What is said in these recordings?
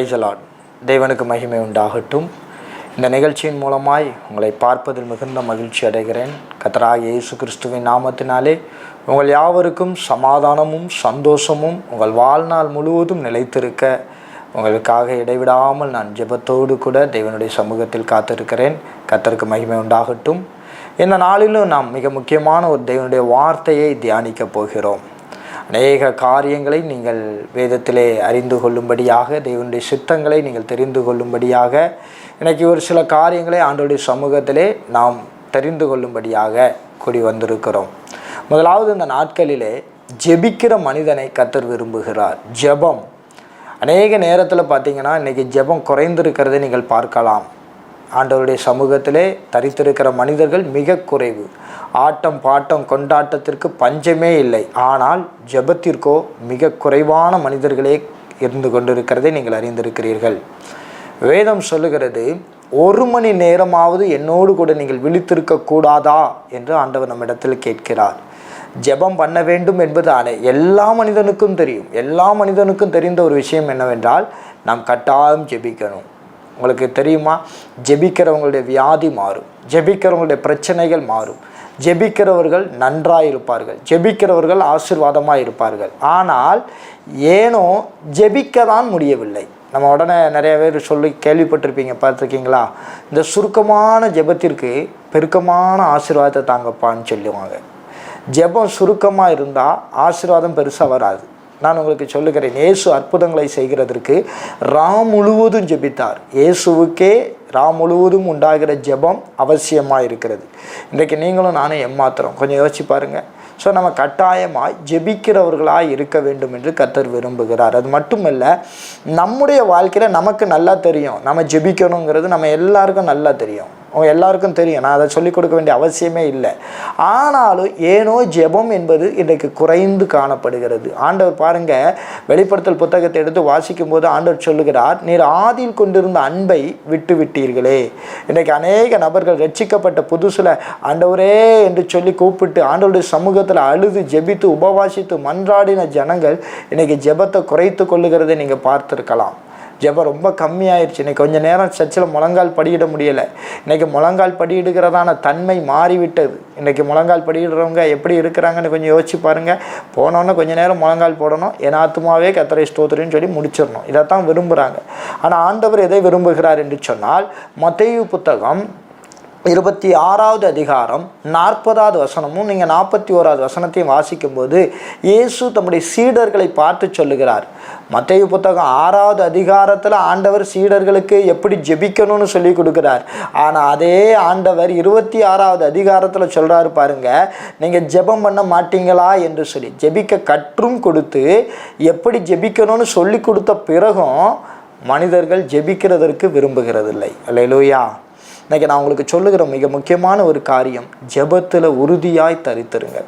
பிரைசலான் தேவனுக்கு மகிமை உண்டாகட்டும். இந்த நிகழ்ச்சியின் மூலமாய் உங்களை பார்ப்பதில் மிகுந்த மகிழ்ச்சி அடைகிறேன். கத்தராக இயேசு கிறிஸ்துவின் நாமத்தினாலே உங்கள் யாவருக்கும் சமாதானமும் சந்தோஷமும் உங்கள் வாழ்நாள் முழுவதும் நிலைத்திருக்க உங்களுக்காக இடைவிடாமல் நான் ஜெபத்தோடு கூட தேவனுடைய சமூகத்தில் காத்திருக்கிறேன். கத்தருக்கு மகிமை உண்டாகட்டும். இந்த நாளிலும் நாம் மிக முக்கியமான ஒரு தேவனுடைய வார்த்தையை தியானிக்கப் போகிறோம். அநேக காரியங்களை நீங்கள் வேதத்திலே அறிந்து கொள்ளும்படியாக தேவனுடைய சித்தங்களை நீங்கள் தெரிந்து கொள்ளும்படியாக இன்றைக்கி ஒரு சில காரியங்களை ஆண்டோடைய சமூகத்திலே நாம் தெரிந்து கொள்ளும்படியாக கூடி வந்திருக்கிறோம். முதலாவது இந்த நாட்களிலே ஜெபிக்கிற மனிதனை கத்தர் விரும்புகிறார். ஜெபம். அநேக நேரத்தில் பார்த்தீங்கன்னா இன்றைக்கி ஜெபம் குறைந்திருக்கிறதை நீங்கள் பார்க்கலாம். ஆண்டவருடைய சமூகத்திலே தரித்திருக்கிற மனிதர்கள் மிக குறைவு. ஆட்டம் பாட்டம் கொண்டாட்டத்திற்கு பஞ்சமே இல்லை. ஆனால் ஜெபத்திற்கோ மிக குறைவான மனிதர்களே இருந்து கொண்டிருக்கிறதை நீங்கள் அறிந்திருக்கிறீர்கள். வேதம் சொல்லுகிறது ஒரு மணி நேரமாவது என்னோடு கூட நீங்கள் விழித்திருக்க கூடாதா? என்று ஆண்டவர் நம்மிடத்தில் கேட்கிறார். ஜெபம் பண்ண வேண்டும் என்பது அனை எல்லா மனிதனுக்கும் தெரியும். எல்லா மனிதனுக்கும் தெரிந்த ஒரு விஷயம் என்னவென்றால் நாம் கட்டாயம் ஜெபிக்கணும். உங்களுக்கு தெரியுமா? ஜெபிக்கிறவங்களுடைய வியாதி மாறும். ஜெபிக்கிறவங்களுடைய பிரச்சனைகள் மாறும். ஜெபிக்கிறவர்கள் நன்றாக இருப்பார்கள். ஜெபிக்கிறவர்கள் ஆசீர்வாதமாக இருப்பார்கள். ஆனால் ஏனோ ஜெபிக்க தான் முடியவில்லை. நம்ம உடனே நிறைய பேர் சொல்லி கேள்விப்பட்டிருப்பீங்க பார்த்துருக்கீங்களா? இந்த சுருக்கமான ஜெபத்திற்கு பெருக்கமான ஆசீர்வாதத்தை தாங்கப்பான்னு சொல்லுவாங்க. ஜெபம் சுருக்கமாக இருந்தால் ஆசீர்வாதம் பெருசாக வராது. நான் உங்களுக்கு சொல்லுகிறேன். இயேசு அற்புதங்களை செய்கிறதற்கு ராம் முழுவதும் ஜெபித்தார். இயேசுவுக்கே ராம் முழுவதும் உண்டாகிற ஜெபம் அவசியமாக இருக்கிறது. இன்றைக்கு நீங்களும் நானும் எம்மாத்திரம். கொஞ்சம் யோசிச்சு பாருங்கள் ஸோ நம்ம கட்டாயமாக ஜெபிக்கிறவர்களாக இருக்க வேண்டும் என்று கத்தர் விரும்புகிறார். அது மட்டுமல்ல நம்முடைய வாழ்க்கையில் நமக்கு நல்லா தெரியும். நம்ம ஜெபிக்கணுங்கிறது நம்ம எல்லாருக்கும் நல்லா தெரியும். அவங்க எல்லாருக்கும் தெரியும். நான் அதை சொல்லிக் கொடுக்க வேண்டிய அவசியமே இல்லை. ஆனாலும் ஏனோ ஜெபம் என்பது இன்றைக்கு குறைந்து காணப்படுகிறது. ஆண்டவர் பாருங்க வெளிப்படுத்தல் புத்தகத்தை எடுத்து வாசிக்கும் போது ஆண்டவர் சொல்லுகிறார் நீர் ஆதியில் கொண்டிருந்த அன்பை விட்டு விட்டீர்களே. இன்றைக்கு அநேக நபர்கள் ரட்சிக்கப்பட்ட புதுசில் ஆண்டவரே என்று சொல்லி கூப்பிட்டு ஆண்டவருடைய சமூகத்தில் அழுது ஜெபித்து உபவாசித்து மன்றாடின ஜனங்கள் இன்றைக்கி ஜெபத்தை குறைத்து கொள்ளுகிறதை நீங்கள் பார்த்துருக்கலாம். ஜெபம் ரொம்ப கம்மியாயிருச்சு. இன்னைக்கு கொஞ்ச நேரம் சர்ச்சில் முழங்கால் படியிட முடியலை. இன்றைக்கி முழங்கால் படியிடுகிறதான தன்மை மாறிவிட்டது. இன்றைக்கி முழங்கால் படியிடுறவங்க எப்படி இருக்கிறாங்கன்னு கொஞ்சம் யோசிச்சு பாருங்கள் போனோன்னே கொஞ்ச நேரம் முழங்கால் போடணும். என் ஆத்மாவே கத்தரை ஸ்தோத்திரின்னு சொல்லி முடிச்சிடணும். இதைத்தான் விரும்புகிறாங்க ஆனால் ஆண்டவர் எதை விரும்புகிறார் என்று சொன்னால் மத்தையு புத்தகம் இருபத்தி ஆறாவது அதிகாரம் நாற்பதாவது வசனமும் நீங்கள் நாற்பத்தி ஓராவது வசனத்தையும் வாசிக்கும்போது இயேசு தம்முடைய சீடர்களை பார்த்து சொல்லுகிறார். மத்திய புத்தகம் ஆறாவது அதிகாரத்தில் ஆண்டவர் சீடர்களுக்கு எப்படி ஜெபிக்கணும்னு சொல்லி கொடுக்குறார். ஆனால் அதே ஆண்டவர் இருபத்தி ஆறாவது அதிகாரத்தில் சொல்கிறாரு பாருங்க நீங்கள் ஜெபம் பண்ண மாட்டீங்களா என்று சொல்லி ஜெபிக்க கற்றும் கொடுத்து எப்படி ஜெபிக்கணும்னு சொல்லி கொடுத்த பிறகும் மனிதர்கள் ஜெபிக்கிறதற்கு விரும்புகிறதில்லை. அல்லையிலூயா இன்றைக்கி நான் உங்களுக்கு சொல்லுகிற மிக முக்கியமான ஒரு காரியம் ஜெபத்தில் உறுதியாய் தரித்திருங்க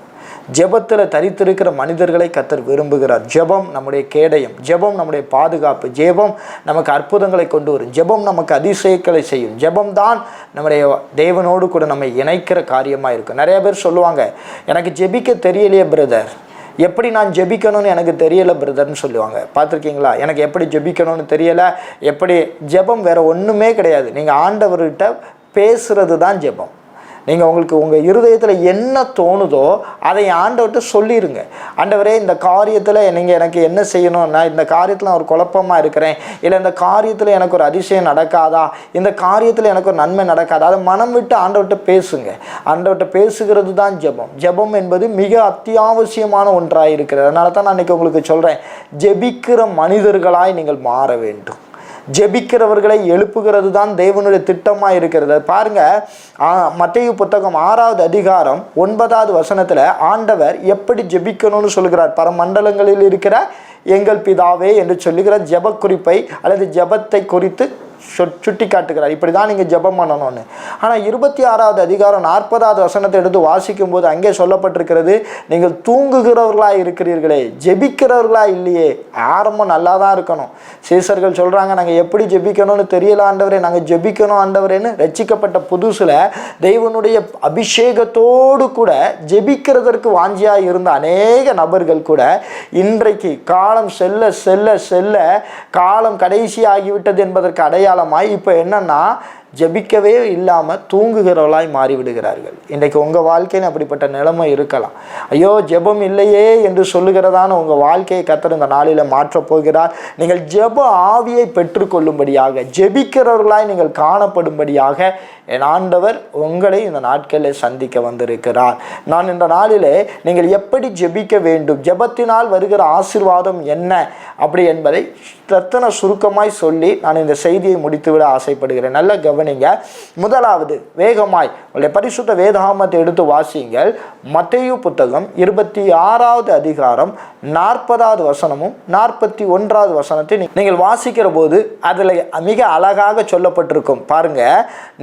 ஜெபத்தில் தரித்திருக்கிற மனிதர்களை கத்தர் விரும்புகிறார். ஜெபம் நம்முடைய கேடயம் ஜெபம் நம்முடைய பாதுகாப்பு ஜெபம் நமக்கு அற்புதங்களை கொண்டு வரும் ஜெபம் நமக்கு அதிசயங்களை செய்யும் ஜெபம் தான் நம்முடைய தேவனோடு கூட நம்ம இணைக்கிற காரியமாக இருக்கும். நிறைய பேர் சொல்லுவாங்க எனக்கு ஜெபிக்க தெரியலையே பிரதர் எப்படி நான் ஜெபிக்கணும்னு எனக்கு தெரியலை பிரதர்னு சொல்லுவாங்க. பார்த்துருக்கீங்களா? எனக்கு எப்படி ஜெபிக்கணும்னு தெரியலை. எப்படி ஜெபம் வேறு ஒன்றுமே கிடையாது. நீங்கள் ஆண்டவர்கிட்ட பேசுகிறது தான் ஜெபம். நீங்கள் உங்களுக்கு உங்கள் இருதயத்தில் என்ன தோணுதோ அதை ஆண்டவர்கிட்ட சொல்லிடுங்க ஆண்டவரே இந்த காரியத்தில் நீங்கள் எனக்கு என்ன செய்யணும்னா இந்த காரியத்தில் நான் ஒரு குழப்பமாக இருக்கிறேன். இல்லை இந்த காரியத்தில் எனக்கு ஒரு அதிசயம் நடக்காதா? இந்த காரியத்தில் எனக்கு ஒரு நன்மை நடக்காதா? அதை மனம் விட்டு ஆண்டவர்கிட்ட பேசுங்க. ஆண்டவர்கிட்ட பேசுகிறது தான் ஜெபம். ஜெபம் என்பது மிக அத்தியாவசியமான ஒன்றாக இருக்கிறது அதனால தான் நான் இன்றைக்கி உங்களுக்கு சொல்கிறேன் ஜெபிக்கிற மனிதர்களாய் நீங்கள் மாற வேண்டும். ஜெபிக்கிறவர்களை எழுப்புகிறது தான் தேவனுடைய திட்டமாக இருக்கிறது பாருங்க மத்திய புத்தகம் ஆறாவது அதிகாரம் ஒன்பதாவது வசனத்தில் ஆண்டவர் எப்படி ஜெபிக்கணும்னு சொல்கிறார் பரமண்டலங்களில் இருக்கிற எங்கள் பிதாவே என்று சொல்லுகிற ஜெப குறிப்பை அல்லது ஜெபத்தை குறித்து சுட்டி காட்டுகிறார் இப்படி தான் நீங்கள் ஜெபம் பண்ணணும்னு. ஆனால் இருபத்தி ஆறாவது அதிகாரம் நாற்பதாவது வசனத்தை எடுத்து வாசிக்கும் போது அங்கே சொல்லப்பட்டிருக்கிறது நீங்கள் தூங்குகிறவர்களாக இருக்கிறீர்களே ஜெபிக்கிறவர்களா இல்லையே? ஆரம்பம் நல்லா தான் இருக்கணும். சீசர்கள் சொல்கிறாங்க நாங்கள் எப்படி ஜெபிக்கணும்னு தெரியல ஆண்டவரே நாங்கள் ஜெபிக்கணும் ஆண்டவரேன்னு. ரச்சிக்கப்பட்ட புதுசில் தெய்வனுடைய அபிஷேகத்தோடு கூட ஜெபிக்கிறதற்கு வாஞ்சியாக இருந்த அநேக நபர்கள் கூட இன்றைக்கு காலம் செல்ல செல்ல செல்ல காலம் கடைசி ஆகிவிட்டது என்பதற்கு அடையாளமாய் இப்போ என்னன்னா ஜெபிக்கவே இல்லாமல் தூங்குகிறவர்களாய் மாறிவிடுகிறார்கள். இன்றைக்கு உங்கள் வாழ்க்கையில் அப்படிப்பட்ட நிலைமை இருக்கலாம். ஐயோ ஜெபம் இல்லையே என்று சொல்லுகிறதான உங்கள் வாழ்க்கையை கத்தர் இந்த நாளில் மாற்றப் போகிறார். நீங்கள் ஜெப ஆவியை பெற்றுக்கொள்ளும்படியாக ஜெபிக்கிறவர்களாய் நீங்கள் காணப்படும்படியாக என் ஆண்டவர் உங்களை இந்த நாட்களில் சந்திக்க வந்திருக்கிறார். நான் இந்த நாளிலே நீங்கள் எப்படி ஜெபிக்க வேண்டும் ஜெபத்தினால் வருகிற ஆசீர்வாதம் என்ன அப்படி என்பதை ரத்தன சுருக்கமாய் சொல்லி நான் இந்த செய்தியை முடித்துவிட ஆசைப்படுகிறேன். நல்ல கவனிங்க முதலாவது வேகமாய் உங்களுடைய பரிசுத்த வேதாமத்தை எடுத்து வாசியுங்கள். மத்தையு புத்தகம் இருபத்தி ஆறாவது அதிகாரம் நாற்பதாவது வசனமும் நாற்பத்தி ஒன்றாவது வசனத்தை நீங்கள் வாசிக்கிற போது அதில் மிக அழகாக சொல்லப்பட்டிருக்கும். பாருங்க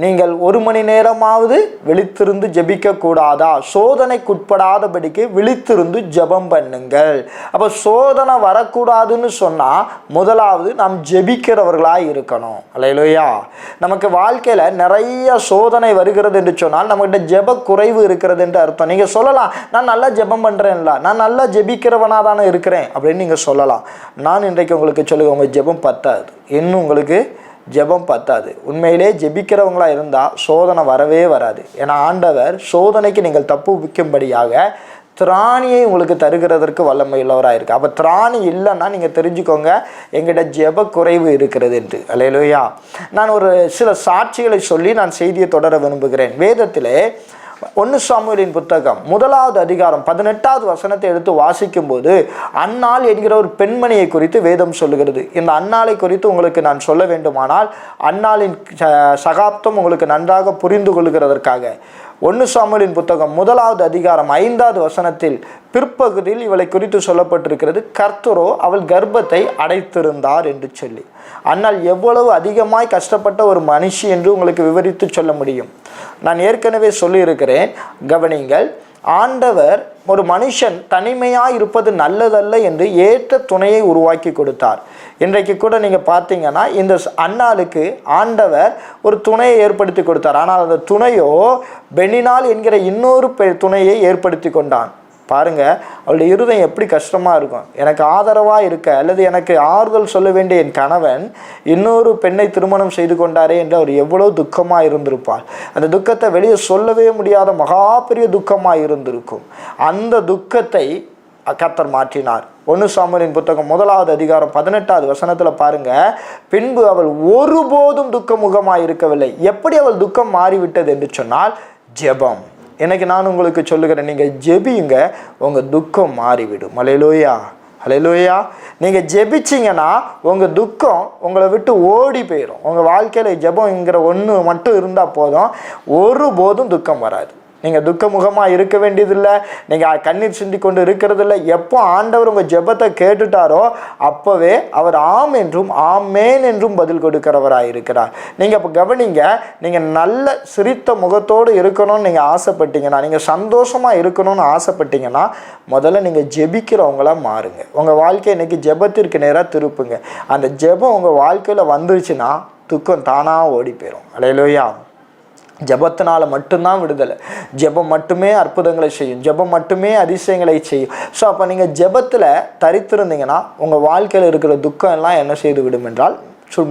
நீங்கள் ஒரு மணி நேரமாவது விழித்திருந்து ஜெபிக்க கூடாதா சோதனைக்குட்படாதபடிக்கு விழித்திருந்து ஜெபம் பண்ணுங்கள். அப்போ சோதனை வரக்கூடாதுன்னு சொன்னால் முதலாவது நாம் ஜெபிக்கிறவர்களாக இருக்கணும். அல்லையா நமக்கு வாழ்க்கையில் நிறைய சோதனை வருகிறது என்று சொன்னால் நம்மகிட்ட ஜெப குறைவு இருக்கிறது என்று அர்த்தம். நீங்கள் சொல்லலாம் நான் நல்லா ஜெபம் பண்ணுறேன்ல நான் நல்லா ஜெபிக்கிறவனாக தானே இருக்கிறேன் அப்படின்னு நீங்கள் சொல்லலாம். நான் இன்றைக்கு உங்களுக்கு சொல்லுங்க உங்கள் ஜெபம் பத்தாது. இன்னும் உங்களுக்கு ஜெபம் பத்தாது. உண்மையிலே ஜெபிக்கிறவங்களாக இருந்தால் சோதனை வரவே வராது. ஏன்னா ஆண்டவர் சோதனைக்கு நீங்கள் தப்பு வைக்கும்படியாக திராணியை உங்களுக்கு தருகிறதற்கு வல்லமை உள்ளவராக இருக்குது அப்போ திராணி இல்லைன்னா நீங்கள் தெரிஞ்சுக்கோங்க எங்கிட்ட ஜெப குறைவு இருக்கிறது என்று. அலையலோயா நான் ஒரு சில சாட்சிகளை சொல்லி நான் செய்தியை தொடர விரும்புகிறேன். வேதத்திலே ஒன்று சாமுவேலின் புத்தகம் முதலாவது அதிகாரம் பதினெட்டாவது வசனத்தை எடுத்து வாசிக்கும்போது அன்னாள் என்கிற ஒரு பெண்மணியை குறித்து வேதம் சொல்லுகிறது. இந்த அன்னாளை குறித்து உங்களுக்கு நான் சொல்ல வேண்டுமானால் அன்னாளின் ச- சகாப்தம் உங்களுக்கு நன்றாக புரிந்து கொள்கிறதற்காக ஒன்று சாமுவலின் புத்தகம் முதலாவது அதிகாரம் ஐந்தாவது வசனத்தில் பிற்பகுதியில் இவளை குறித்து சொல்லப்பட்டிருக்கிறது கர்த்தரோ அவள் கர்ப்பத்தை அடைத்திருந்தார் என்று சொல்லி. ஆனால் எவ்வளவு அதிகமாய் கஷ்டப்பட்ட ஒரு மனுஷி என்று உங்களுக்கு விவரித்து சொல்ல முடியும். நான் ஏற்கனவே சொல்லியிருக்கிறேன் கவனிங்கள் ஆண்டவர் ஒரு மனுஷன் தனிமையாக இருப்பது நல்லதல்ல என்று ஏற்ற துணையை உருவாக்கி கொடுத்தார். இன்றைக்கு கூட நீங்கள் பார்த்தீங்கன்னா இந்த ஸ்- அன்னாளுக்கு ஆண்டவர் ஒரு துணையை ஏற்படுத்தி கொடுத்தார். ஆனால் அந்த துணையோ பெனினால் என்கிற இன்னொரு பெ துணையை ஏற்படுத்தி கொண்டான். பாருங்க அவளுடைய இருதயம் எப்படி கஷ்டமாக இருக்கும். எனக்கு ஆதரவாக இருக்க அல்லது எனக்கு ஆறுதல் சொல்ல வேண்டிய என் கணவன் இன்னொரு பெண்ணை திருமணம் செய்து கொண்டாரே என்று அவர் எவ்வளோ துக்கமாக இருந்திருப்பார். அந்த துக்கத்தை வெளியே சொல்லவே முடியாத மகா பெரிய துக்கமாக இருந்திருக்கும். அந்த துக்கத்தை கத்தர் மாற்றினார். ஒன்று சாமுவேலின் புத்தகம் முதலாவது அதிகாரம் பதினெட்டாவது வசனத்தில் பாருங்க. பின்பு அவள் ஒருபோதும் துக்கமுகமாக இருக்கவில்லை. எப்படி அவள் துக்கம் மாறிவிட்டது என்று சொன்னால் ஜெபம். இன்னைக்கு நான் உங்களுக்கு சொல்லுகிறேன் நீங்கள் ஜெபியுங்க உங்கள் துக்கம் மாறிவிடும். மலையிலோயா அலையிலோயா நீங்கள் ஜெபிச்சிங்கன்னா உங்கள் துக்கம் உங்களை விட்டு ஓடி போயிடும் உங்கள் வாழ்க்கையில் ஜெபம்ங்கிற ஒன்று மட்டும் இருந்தால் போதும். ஒருபோதும் துக்கம் வராது. நீங்கள் துக்கமுகமாக இருக்க வேண்டியதில்லை. நீங்கள் கண்ணீர் சிந்தி கொண்டு இருக்கிறதில்ல. எப்போ ஆண்டவர் உங்கள் ஜெபத்தை கேட்டுட்டாரோ அப்போவே அவர் ஆம் என்றும் ஆமேன் என்றும் பதில் கொடுக்கிறவராக இருக்கிறார். நீங்கள் இப்போ கவனிங்க நீங்கள் நல்ல சிரித்த முகத்தோடு இருக்கணும்னு நீங்கள் ஆசைப்பட்டீங்கன்னா நீங்கள் சந்தோஷமாக இருக்கணும்னு ஆசைப்பட்டீங்கன்னா முதல்ல நீங்கள் ஜெபிக்கிறவங்களா மாறுங்க. உங்கள் வாழ்க்கை இன்றைக்கி ஜெபத்திற்கு நேராக திருப்புங்க. அந்த ஜெபம் உங்கள் வாழ்க்கையில் வந்துருச்சுன்னா துக்கம் தானாக ஓடி போயிடும் அலையிலோயா. ஜெபத்தினால மட்டும்தான் விடுதலை. ஜெபம் மட்டுமே அற்புதங்களை செய்யும். ஜெபம் மட்டுமே அதிசயங்களை செய்யும். ஸோ அப்போ நீங்கள் ஜெபத்தில் தரித்திருந்தீங்கன்னா உங்கள் வாழ்க்கையில் இருக்கிற துக்கம் எல்லாம் என்ன செய்து விடும் என்றால்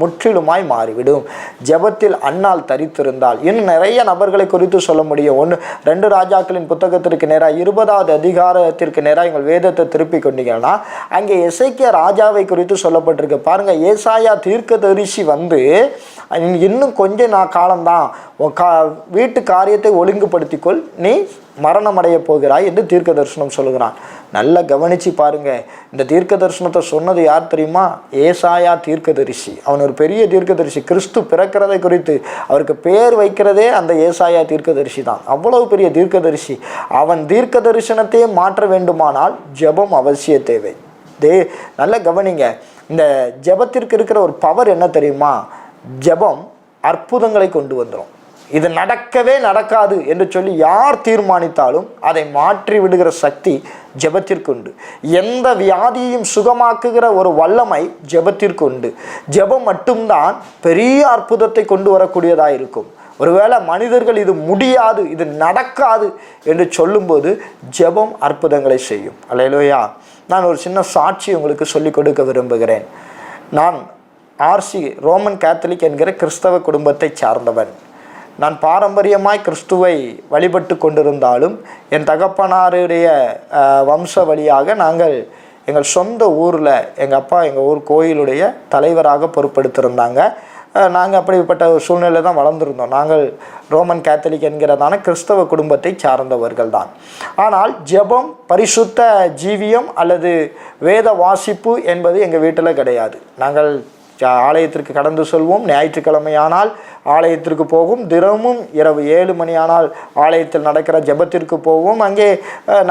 முற்றிலுமாய் மாறிவிடும். ஜெபத்தில் அன்னால் தரித்திருந்தால். இன்னும் நிறைய நபர்களை குறித்து சொல்ல முடியும். ஒன்று ரெண்டு ராஜாக்களின் புத்தகத்திற்கு நேராக இருபதாவது அதிகாரத்திற்கு நேராக எங்கள் வேதத்தை திருப்பி கொண்டீங்கன்னா அங்கே இசைக்கிய ராஜாவை குறித்து சொல்லப்பட்டிருக்கு. பாருங்கள் ஏசாயா தீர்க்க தரிசி வந்து இன்னும் கொஞ்சம் நான் காலம்தான். உன் கா வீட்டு காரியத்தை ஒழுங்குபடுத்திக்கொள். நீ மரணம் அடைய போகிறாய் என்று தீர்க்க தரிசனம் சொல்லுகிறான். நல்லா கவனிச்சு பாருங்கள் இந்த தீர்க்க தரிசனத்தை சொன்னது யார் தெரியுமா? ஏசாயா தீர்க்கதரிசி. அவன் ஒரு பெரிய தீர்க்கதரிசி. கிறிஸ்து பிறக்கிறதை குறித்து அவருக்கு பேர் வைக்கிறதே அந்த ஏசாயா தீர்க்கதரிசி தான். அவ்வளவு பெரிய தீர்க்கதரிசி. அவன் தீர்க்க தரிசனத்தையே மாற்ற வேண்டுமானால் ஜெபம் அவசிய தேவை. தே நல்ல கவனிங்க. இந்த ஜெபத்திற்கு இருக்கிற ஒரு பவர் என்ன தெரியுமா? ஜெபம் அற்புதங்களை கொண்டு வந்துடும் இது நடக்கவே நடக்காது என்று சொல்லி யார் தீர்மானித்தாலும் அதை மாற்றி விடுகிற சக்தி ஜபத்திற்குண்டு எந்த வியாதியையும் சுகமாக்குகிற ஒரு வல்லமை ஜபத்திற்குண்டு ஜெபம் மட்டும்தான் பெரிய அற்புதத்தை கொண்டு வரக்கூடியதாக இருக்கும். ஒருவேளை மனிதர்கள் இது முடியாது இது நடக்காது என்று சொல்லும்போது ஜெபம் அற்புதங்களை செய்யும். அலையிலோயா நான் ஒரு சின்ன சாட்சி உங்களுக்கு சொல்லிக் கொடுக்க விரும்புகிறேன். நான் ஆர்சி ரோமன் கேத்தலிக் என்கிற கிறிஸ்தவ குடும்பத்தை சார்ந்தவன். நான் பாரம்பரியமாய் கிறிஸ்துவை வழிபட்டு கொண்டிருந்தாலும் என் தகப்பனாருடைய வம்ச வழியாக நாங்கள் எங்கள் சொந்த ஊரில் எங்கள் அப்பா எங்கள் ஊர் கோயிலுடைய தலைவராக பொறுப்பெடுத்திருந்தாங்க. நாங்கள் அப்படிப்பட்ட ஒரு சூழ்நிலை தான் வளர்ந்துருந்தோம். நாங்கள் ரோமன் கேத்தலிக் என்கிறதான கிறிஸ்தவ குடும்பத்தை சார்ந்தவர்கள் தான். ஆனால் ஜெபம் பரிசுத்த ஜீவியம் அல்லது வேத வாசிப்பு என்பது எங்கள் வீட்டில் கிடையாது. நாங்கள் ஆலயத்திற்கு கடந்து செல்வோம். ஞாயிற்றுக்கிழமையானால் ஆலயத்திற்கு போகும். தினமும் இரவு ஏழு மணியானால் ஆலயத்தில் நடக்கிற ஜெபத்திற்கு போவோம். அங்கே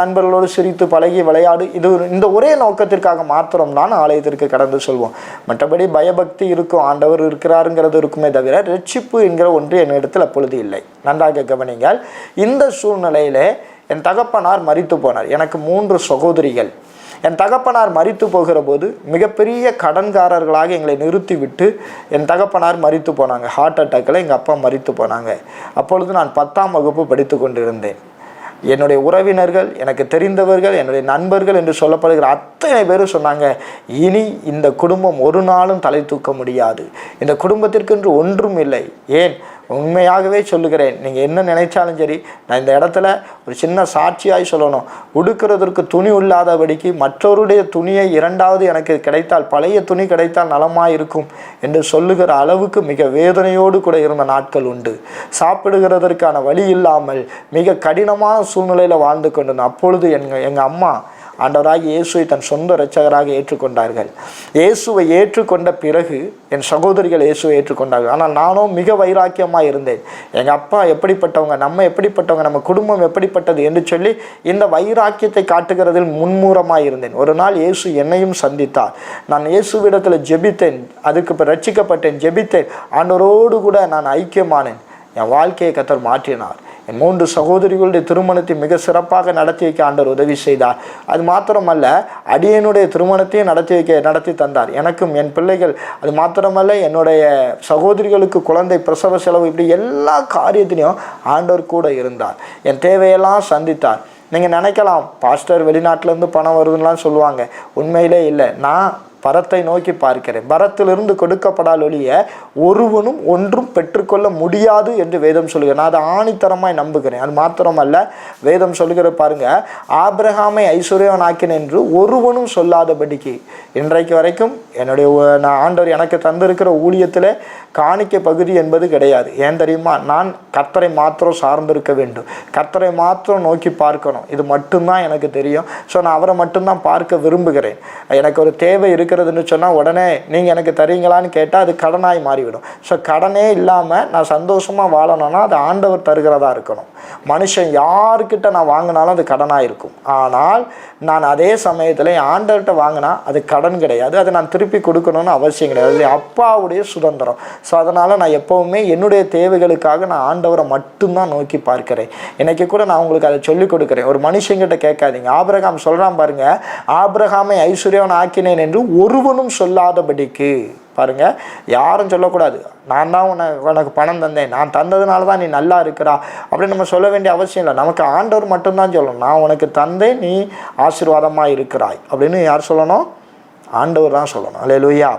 நண்பர்களோடு சிரித்து பழகி விளையாடு. இது இந்த ஒரே நோக்கத்திற்காக மாத்திரம்தான் ஆலயத்திற்கு கடந்து செல்வோம். மற்றபடி பயபக்தி இருக்கும். ஆண்டவர் இருக்கிறாருங்கிறது இருக்குமே தவிர ரட்சிப்பு என்கிற ஒன்று என்னிடத்தில் அப்பொழுது இல்லை. நன்றாக கவனிங்கள் இந்த சூழ்நிலையிலே என் தகப்பனார் மறித்து போனார். எனக்கு மூன்று சகோதரிகள். என் தகப்பனார் மறித்து போகிற போது மிகப்பெரிய கடன்காரர்களாக எங்களை நிறுத்திவிட்டு என் தகப்பனார் மறித்து போனாங்க. ஹார்ட் அட்டாக்கில் எங்கள் அப்பா மறித்து போனாங்க. அப்பொழுது நான் பத்தாம் வகுப்பு படித்து கொண்டிருந்தேன். என்னுடைய உறவினர்கள் எனக்கு தெரிந்தவர்கள் என்னுடைய நண்பர்கள் என்று சொல்லப்படுகிற அத்தனை பேரும் சொன்னாங்க இனி இந்த குடும்பம் ஒரு நாளும் தலை தூக்க முடியாது. இந்த குடும்பத்திற்கென்று ஒன்றும் இல்லை. ஏன்? உண்மையாகவே சொல்லுகிறேன். நீங்கள் என்ன நினைச்சாலும் சரி நான் இந்த இடத்துல ஒரு சின்ன சாட்சியாய் சொல்லணும். உடுக்கிறதற்கு துணி இல்லாதபடிக்கு மற்றவருடைய துணியை இரண்டாவது எனக்கு கிடைத்தால் பழைய துணி கிடைத்தால் நலமாக இருக்கும் என்று சொல்லுகிற அளவுக்கு மிக வேதனையோடு கூட இருந்த நாட்கள் உண்டு. சாப்பிடுகிறதற்கான வழி இல்லாமல் மிக கடினமான சூழ்நிலையில் வாழ்ந்து கொண்டிருந்தேன் அப்பொழுது எங்கள் எங்கள் அம்மா ஆண்டவராகி இயேசுவை தன் சொந்த இரட்சகராக ஏற்றுக்கொண்டார்கள். இயேசுவை ஏற்றுக்கொண்ட பிறகு என் சகோதரிகள் இயேசுவை ஏற்றுக்கொண்டார்கள். ஆனால் நானும் மிக வைராக்கியமாக இருந்தேன். எங்கள் அப்பா எப்படிப்பட்டவங்க நம்ம எப்படிப்பட்டவங்க நம்ம குடும்பம் எப்படிப்பட்டது என்று சொல்லி இந்த வைராக்கியத்தை காட்டுகிறதில் முன்மூரமாக இருந்தேன். ஒரு நாள் இயேசு என்னையும் சந்தித்தார். நான் இயேசுவிடத்தில் ஜெபித்தேன். அதுக்கு இப்போ ரட்சிக்கப்பட்டேன் ஜெபித்தேன். ஆண்டவரோடு கூட நான் ஐக்கியமானேன். என் வாழ்க்கையை கத்தர் மாற்றினார். என் மூன்று சகோதரிகளுடைய திருமணத்தை மிக சிறப்பாக நடத்தி வைக்க ஆண்டவர் உதவி செய்தார். அது மாத்திரமல்ல அடியனுடைய திருமணத்தையும் நடத்தி வைக்க நடத்தி தந்தார். எனக்கும் என் பிள்ளைகள் அது மாத்திரமல்ல என்னுடைய சகோதரிகளுக்கு குழந்தை பிரசவ செலவு இப்படி எல்லா காரியத்திலையும் ஆண்டவர் கூட இருந்தார். என் தேவையெல்லாம் சந்தித்தார். நீங்கள் நினைக்கலாம் பாஸ்டர் வெளிநாட்டிலேருந்து பணம் வருதுன்னெலாம் சொல்லுவாங்க. உண்மையிலே இல்லை. நான் பரத்தை நோக்கி பார்க்கிறேன். பரத்திலிருந்து கொடுக்கப்படால் ஒழிய ஒருவனும் ஒன்றும் பெற்றுக்கொள்ள முடியாது என்று வேதம் சொல்லுகிறேன் நான் அதை ஆணித்தரமாய் நம்புகிறேன். அது மாத்திரமல்ல வேதம் சொல்லுகிற பாருங்க ஆபிரகாமை ஐஸ்வர்யவன் ஆக்கினேன் என்று ஒருவனும் சொல்லாதபடிக்கு. இன்றைக்கு வரைக்கும் என்னுடைய நான் ஆண்டவர் எனக்கு தந்திருக்கிற ஊழியத்தில் காணிக்க பகுதி என்பது கிடையாது. ஏன் தெரியுமா? நான் கத்தரை மாத்திரம் சார்ந்திருக்க வேண்டும். கத்தரை மாத்திரம் நோக்கி பார்க்கணும். இது மட்டும்தான் எனக்கு தெரியும். ஸோ நான் அவரை மட்டும்தான் பார்க்க விரும்புகிறேன். எனக்கு ஒரு தேவை இருக்கிறதுன்னு சொன்னால் உடனே நீங்கள் எனக்கு தரீங்களான்னு கேட்டால் அது கடனாய் மாறிவிடும். ஸோ கடனே இல்லாமல் நான் சந்தோஷமாக வாழணும்னா அது ஆண்டவர் தருகிறதா இருக்கணும். மனுஷன் யாருக்கிட்ட நான் வாங்கினாலும் அது கடனாக இருக்கும். ஆனால் நான் அதே சமயத்தில் ஆண்டவர்கிட்ட வாங்கினா அது கடன் கிடையாது. அதை நான் திருப்பி கொடுக்கணும்னு அவசியம் கிடையாது. அப்பாவுடைய சுதந்திரம். ஸோ அதனால் நான் எப்போவுமே என்னுடைய தேவைகளுக்காக நான் ஆண்டவரை மட்டும்தான் நோக்கி பார்க்கிறேன். இன்னைக்கு கூட நான் உங்களுக்கு அதை சொல்லிக் கொடுக்குறேன். ஒரு மனுஷங்கிட்ட கேட்காதீங்க. ஆபிரகாம் சொல்கிறான் பாருங்க ஆபிரகாமை ஐஸ்வர்யவன் ஆக்கினேன் என்று ஒருவனும் சொல்லாதபடிக்கு பாருங்க யாரும் சொல்லக்கூடாது. நான் தான் உனக்கு உனக்கு பணம் தந்தேன். நான் தந்ததுனால தான் நீ நல்லா இருக்கிறா அப்படின்னு நம்ம சொல்ல வேண்டிய அவசியம் இல்லை. நமக்கு ஆண்டவர் மட்டும்தான் சொல்லணும். நான் உனக்கு தந்தேன் நீ ஆசீர்வாதமாக இருக்கிறாய் அப்படின்னு யார் சொல்லணும்? ஆண்டவர் தான் சொல்லணும். அல்லேலூயா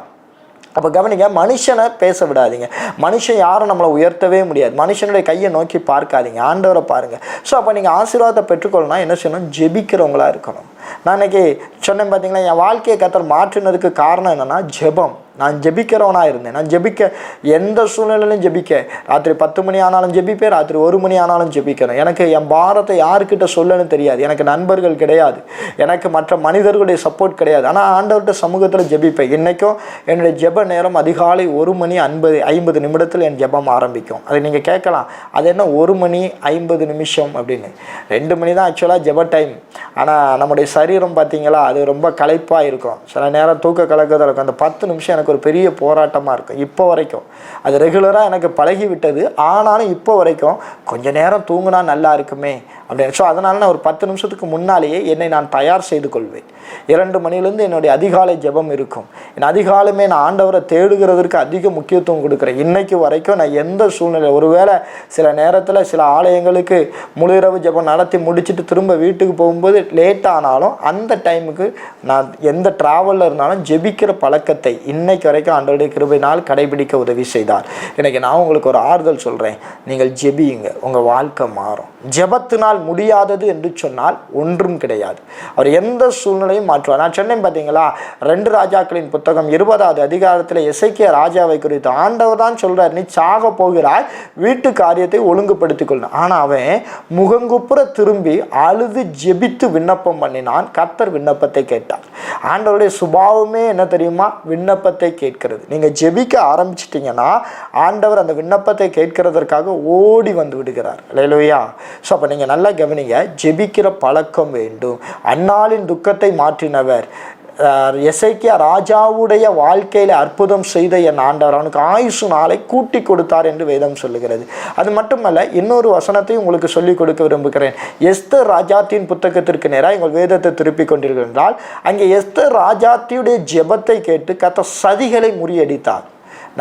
அப்போ கவனிங்க மனுஷனை பேச விடாதீங்க. மனுஷன் யாரும் நம்மளை உயர்த்தவே முடியாது. மனுஷனுடைய கையை நோக்கி பார்க்காதீங்க. ஆண்டவரை பாருங்கள் ஸோ அப்போ நீங்கள் ஆசீர்வாதத்தை பெற்றுக்கொள்ளணும் என்ன செய்யணும்? ஜெபிக்கிறவங்களா இருக்கணும். நான் இன்றைக்கி சொன்னேன் பார்த்தீங்களா என் வாழ்க்கையை கத்தர் மாற்றினதுக்கு காரணம் என்னென்னா ஜெபம். நான் ஜெபிக்கிறவனாக இருந்தேன். நான் ஜெபிக்க எந்த சூழ்நிலையிலும் ஜெபிக்க. ராத்திரி பத்து மணி ஆனாலும் ஜெபிப்பேன் ராத்திரி ஒரு மணி ஆனாலும் ஜெபிக்கிறேன். எனக்கு என் பாரத்தை யாருக்கிட்ட சொல்லணும்னு தெரியாது. எனக்கு நண்பர்கள் கிடையாது. எனக்கு மற்ற மனிதர்களுடைய சப்போர்ட் கிடையாது. ஆனால் ஆண்டவர்கிட்ட சமூகத்தில் ஜெபிப்பேன். இன்றைக்கும் என்னுடைய ஜெப நேரம் அதிகாலை ஒரு மணி ஐம்பது ஐம்பது நிமிடத்தில் என் ஜெபம் ஆரம்பிக்கும். அதை நீங்கள் கேட்கலாம். அது என்ன? ஒரு மணி ஐம்பது நிமிஷம் அப்படின்னு. ரெண்டு மணி தான் ஆக்சுவலாக ஜெப டைம் ஆனால் நம்முடைய சரீரம் பார்த்தீங்களா அது ரொம்ப களைப்பாக இருக்கும். சில நேரம் தூக்க கலக்கத்தில் இருக்கும். அந்த பத்து நிமிஷம் எனக்கு எனக்கு ஒரு பெரிய போராட்டமாக இருக்கும் இப்போ வரைக்கும். அது ரெகுலராக எனக்கு பழகி விட்டது ஆனாலும் இப்போ வரைக்கும் கொஞ்ச நேரம் தூங்கினா நல்லா இருக்குமே அப்படின்னு ஸோ அதனால் நான் ஒரு பத்து நிமிஷத்துக்கு முன்னாலேயே என்னை நான் தயார் செய்து கொள்வேன். இரண்டு மணிலேருந்து என்னுடைய அதிகாலை ஜெபம் இருக்கும். என் அதிகாலமே நான் ஆண்டவரை தேடுகிறதற்கு அதிக முக்கியத்துவம் கொடுக்குறேன். இன்றைக்கு வரைக்கும் நான் எந்த சூழ்நிலை ஒருவேளை சில நேரத்தில் சில ஆலயங்களுக்கு முழு இரவு ஜெபம் நடத்தி முடிச்சுட்டு திரும்ப வீட்டுக்கு போகும்போது லேட் ஆனாலும் அந்த டைமுக்கு நான் எந்த ட்ராவலில் இருந்தாலும் ஜெபிக்கிற பழக்கத்தை இன்னைக்கு வரைக்கும் ஆண்டவருடைய கிருபையினால் கடைபிடிக்க உதவி செய்தார். இன்றைக்கி நான் உங்களுக்கு ஒரு ஆறுதல் சொல்கிறேன் நீங்கள் ஜெபியுங்க. உங்கள் வாழ்க்கை மாறும். ஜெபத்தினால் முடியாதது என்று சொன்னால் ஒன்றும் கிடையாது. அவர் எந்த சூழ்நிலையும் மாற்றுவார். நான் சொன்னேன் பார்த்தீங்களா ரெண்டு ராஜாக்களின் புத்தகம் இருபதாவது அதிகாரத்தில் இசைக்கிய ராஜாவை குறித்து. ஆண்டவர் தான் சொல்கிறார் நீ சாக போகிறாய் வீட்டு காரியத்தை ஒழுங்குபடுத்திக் கொள்ளணும் ஆனால் அவன் முகங்குப்புற திரும்பி அழுது ஜெபித்து விண்ணப்பம் பண்ணினான். கர்த்தர் விண்ணப்பத்தை கேட்டார். ஆண்டவருடைய சுபாவமே என்ன தெரியுமா? விண்ணப்பத்தை கேட்கிறது. நீங்கள் ஜெபிக்க ஆரம்பிச்சிட்டிங்கன்னா ஆண்டவர் அந்த விண்ணப்பத்தை கேட்கிறதற்காக ஓடி வந்து விடுகிறார். இல்லையா ஸோ அப்போ நீங்கள் நல்லா கவனிங்க ஜெபிக்கிற பழக்கம் வேண்டும். அந்நாளின் துக்கத்தை மாற்றினவர் எசைக்கியா ராஜாவுடைய வாழ்க்கையில் அற்புதம் செய்த என் ஆண்டவர். அவனுக்கு ஆயுசு நாளை கூட்டி கொடுத்தார் என்று வேதம் சொல்லுகிறது. அது மட்டுமல்ல இன்னொரு வசனத்தையும் உங்களுக்கு சொல்லிக் கொடுக்க விரும்புகிறேன். எஸ்தர் ராஜாத்தின் புத்தகத்திற்கு நேராக எங்கள் வேதத்தை திருப்பி கொண்டிருக்கின்றால் அங்கே எஸ்தர் ராஜாத்தியுடைய ஜெபத்தை கேட்டு கத்த சதிகளை முறியடித்தார்.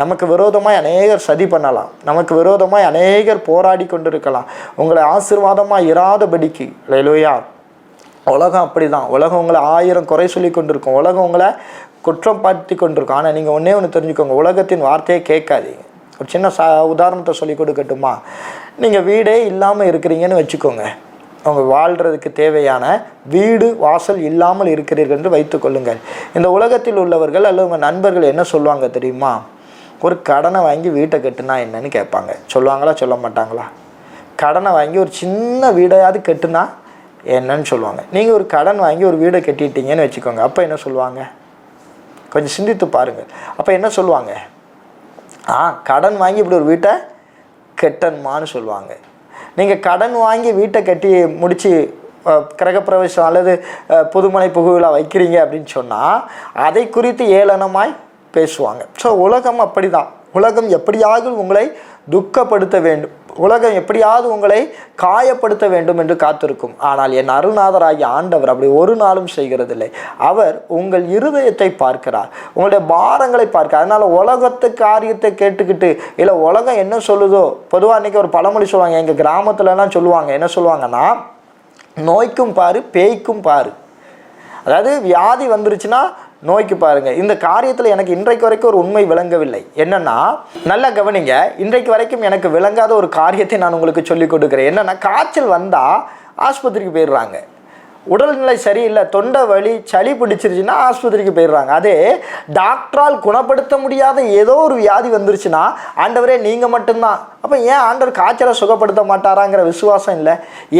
நமக்கு விரோதமாக அநேகர் சதி பண்ணலாம். நமக்கு விரோதமாக அநேகர் போராடி கொண்டிருக்கலாம். உங்களை ஆசீர்வாதமாக இராதபடிக்கு. லெலுயா உலகம் அப்படி தான் உலகம் உங்களை ஆயிரம் குறை சொல்லி கொண்டிருக்கும். உலகம் உங்களை குற்றம் பார்த்து கொண்டிருக்கும். ஆனால் நீங்கள் ஒன்றே ஒன்று தெரிஞ்சுக்கோங்க. உலகத்தின் வார்த்தையை கேட்காதீங்க. ஒரு சின்ன ச உதாரணத்தை சொல்லி கொடுக்கட்டுமா? நீங்கள் வீடே இல்லாமல் இருக்கிறீங்கன்னு வச்சுக்கோங்க. அவங்க வாழ்கிறதுக்கு தேவையான வீடு வாசல் இல்லாமல் இருக்கிறீர்கள் என்று வைத்துக்கொள்ளுங்கள் இந்த உலகத்தில் உள்ளவர்கள் அல்லது உங்கள் நண்பர்கள் என்ன சொல்லுவாங்க தெரியுமா? ஒரு கடனை வாங்கி வீட்டை கட்டுனா என்னன்னு கேட்பாங்க. சொல்லுவாங்களா சொல்ல மாட்டாங்களா? கடனை வாங்கி ஒரு சின்ன வீடையாவது கட்டுனா என்னன்னு சொல்லுவாங்க. நீங்கள் ஒரு கடன் வாங்கி ஒரு வீடை கட்டிட்டீங்கன்னு வச்சுக்கோங்க. அப்போ என்ன சொல்லுவாங்க? கொஞ்சம் சிந்தித்து பாருங்கள் அப்போ என்ன சொல்லுவாங்க? ஆ கடன் வாங்கி இப்படி ஒரு வீட்டை கெட்டன்மான்னு சொல்லுவாங்க. நீங்கள் கடன் வாங்கி வீட்டை கட்டி முடித்து கிரகப்பிரவேசம் அல்லது அஹ், புதுமனை புகுவிழா வைக்கிறீங்க அப்படின்னு சொன்னால் அதை குறித்து ஏளனமாய் பேசுவாங்க. ஸோ உலகம் அப்படி தான் உலகம் எப்படியாவது உங்களை துக்கப்படுத்த வேண்டும். உலகம் எப்படியாவது உங்களை காயப்படுத்த வேண்டும் என்று காத்திருக்கும். ஆனால் என் அருள்நாதராகிய ஆண்டவர் அப்படி ஒரு நாளும் செய்கிறதில்லை. அவர் உங்கள் இருதயத்தை பார்க்கிறார். உங்களுடைய பாரங்களை பார்க்கிறார். அதனால் உலகத்து காரியத்தை கேட்டுக்கிட்டு இல்லை உலகம் என்ன சொல்லுதோ பொதுவாக இன்றைக்கி ஒரு பழமொழி சொல்லுவாங்க. எங்கள் கிராமத்துலலாம் சொல்லுவாங்க. என்ன சொல்லுவாங்கன்னா நோய்க்கும் பாரு பேய்க்கும் பாரு. அதாவது வியாதி வந்துருச்சுன்னா நோய்க்கு பாருங்கள் இந்த காரியத்தில் எனக்கு இன்றைக்கு வரைக்கும் ஒரு உண்மை விளங்கவில்லை. என்னென்னா நல்லா கவனிங்க. இன்றைக்கு வரைக்கும் எனக்கு விளங்காத ஒரு காரியத்தை நான் உங்களுக்கு சொல்லிக் கொடுக்குறேன். என்னென்னா காய்ச்சல் வந்தால் ஆஸ்பத்திரிக்கு போயிடுறாங்க. உடல்நிலை சரியில்லை தொண்டை வலி சளி பிடிச்சிருச்சுன்னா ஆஸ்பத்திரிக்கு போயிடுறாங்க. அதே டாக்டரால் குணப்படுத்த முடியாத ஏதோ ஒரு வியாதி வந்துருச்சுன்னா ஆண்டவரே நீங்கள் மட்டும்தான். அப்போ ஏன் ஆண்டவர் காய்ச்சலை சுகப்படுத்த மாட்டாராங்கிற விசுவாசம் இல்லை?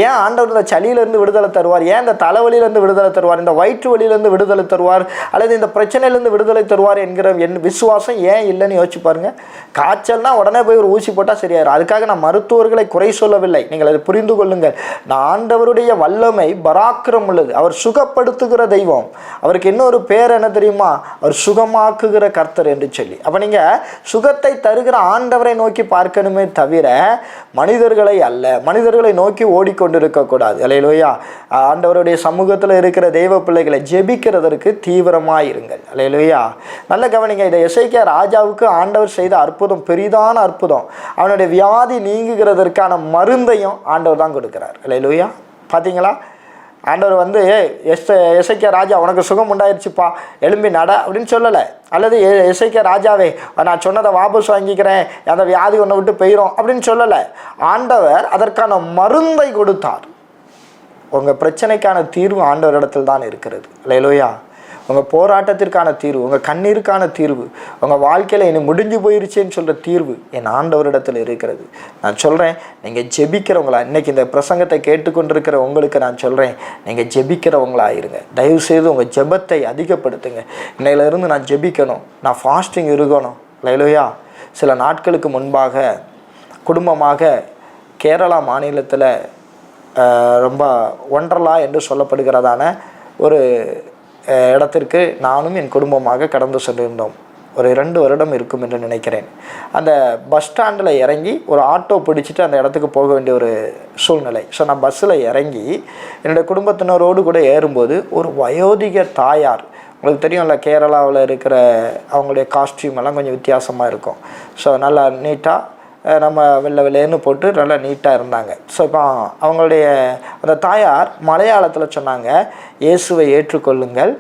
ஏன் ஆண்டவர் இந்த சளியிலேருந்து விடுதலை தருவார்? ஏன் இந்த தலைவலியிலேருந்து விடுதலை தருவார்? இந்த வயிற்று வலியிலேருந்து விடுதலை தருவார்? அல்லது இந்த பிரச்சனையிலேருந்து விடுதலை தருவார் என்கிற என் விசுவாசம் ஏன் இல்லைன்னு யோசிச்சு பாருங்கள் காய்ச்சல்னா உடனே போய் ஒரு ஊசி போட்டால் சரியாயிரும். அதுக்காக நான் மருத்துவர்களை குறை சொல்லவில்லை. நீங்கள் அதை புரிந்து கொள்ளுங்கள். நான் ஆண்டவருடைய வல்லமை பராக்கிரம் உள்ளது அவர் சுகப்படுத்துகிற தெய்வம். அவருக்கு இன்னொரு பேர் என்ன தெரியுமா? அவர் சுகமாக்குகிற கர்த்தர் என்று சொல்லி. அப்போ நீங்கள் சுகத்தை தருகிற ஆண்டவரை நோக்கி பார்க்கணுமே தவிர மனிதர்களை அல்ல. மனிதர்களை நோக்கி ஓடிக்கொண்டிருக்கக்கூடாது. அலையிலோயா ஆண்டவருடைய சமூகத்தில் இருக்கிற தெய்வ பிள்ளைகளை ஜெபிக்கிறதற்கு தீவிரமாக இருங்கள். அலையிலோயா நல்ல கவனிங்க இதை எசைக்கியா ராஜாவுக்கு ஆண்டவர் செய்த அற்புதம் பெரிதான அற்புதம். அவனுடைய வியாதி நீங்குகிறதற்கான மருந்தையும் ஆண்டவர் தான் கொடுக்கிறார். அலையிலோயா பார்த்தீங்களா ஆண்டவர் வந்து எஸ் எசைக்கிய ராஜா உனக்கு சுகம் உண்டாயிருச்சுப்பா எழும்பி நட அப்படின்னு சொல்லலை. அல்லது எ- ராஜாவே நான் சொன்னதை வாபஸ் வாங்கிக்கிறேன் அந்த வியாதி ஒன்று விட்டு போயிடும் அப்படின்னு சொல்லலை. ஆண்டவர் அதற்கான மருந்தை கொடுத்தார். உங்கள் பிரச்சனைக்கான தீர்வு ஆண்டவரிடத்தில் தான் இருக்கிறது. இல்லையிலோயா உங்கள் போராட்டத்திற்கான தீர்வு உங்கள் கண்ணீருக்கான தீர்வு உங்கள் வாழ்க்கையில் இனி முடிஞ்சு போயிருச்சேன்னு சொல்கிற தீர்வு என் ஆண்டவரிடத்தில் இருக்கிறது. நான் சொல்கிறேன் நீங்கள் ஜெபிக்கிறவங்களா இன்றைக்கி இந்த பிரசங்கத்தை கேட்டுக்கொண்டிருக்கிற உங்களுக்கு நான் சொல்கிறேன் நீங்கள் ஜெபிக்கிறவங்களா இருங்க. தயவுசெய்து உங்கள் ஜெபத்தை அதிகப்படுத்துங்க. இன்னையிலேருந்து நான் ஜெபிக்கணும் நான் ஃபாஸ்டிங் இருக்கணும். லைலோயா சில நாட்களுக்கு முன்பாக குடும்பமாக கேரளா மாநிலத்தில் ரொம்ப ஒன்றலா என்று சொல்லப்படுகிறதான ஒரு இடத்திற்கு நானும் என் குடும்பமாக கடந்து சென்றிருந்தோம் ஒரு இரண்டு வருடம் இருக்கும் என்று நினைக்கிறேன். அந்த பஸ் ஸ்டாண்டில் இறங்கி ஒரு ஆட்டோ பிடிச்சிட்டு அந்த இடத்துக்கு போக வேண்டிய ஒரு சூழ்நிலை. ஸோ நான் பஸ்ஸில் இறங்கி என்னுடைய குடும்பத்தினரோடு கூட ஏறும்போது ஒரு வயோதிக தாயார் உங்களுக்கு தெரியும்ல கேரளாவில் இருக்கிற அவங்களுடைய காஸ்டியூம் எல்லாம் கொஞ்சம் வித்தியாசமாக இருக்கும். ஸோ நல்லா நீட்டாக நம்ம வெள்ளை வெள்ளையன்னு போட்டு நல்லா நீட்டாக இருந்தாங்க. ஸோ இப்போ அவங்களுடைய அந்த தாயார் மலையாளத்தில் சொன்னாங்க இயேசுவை ஏற்றுக்கொள்ளுங்கள்.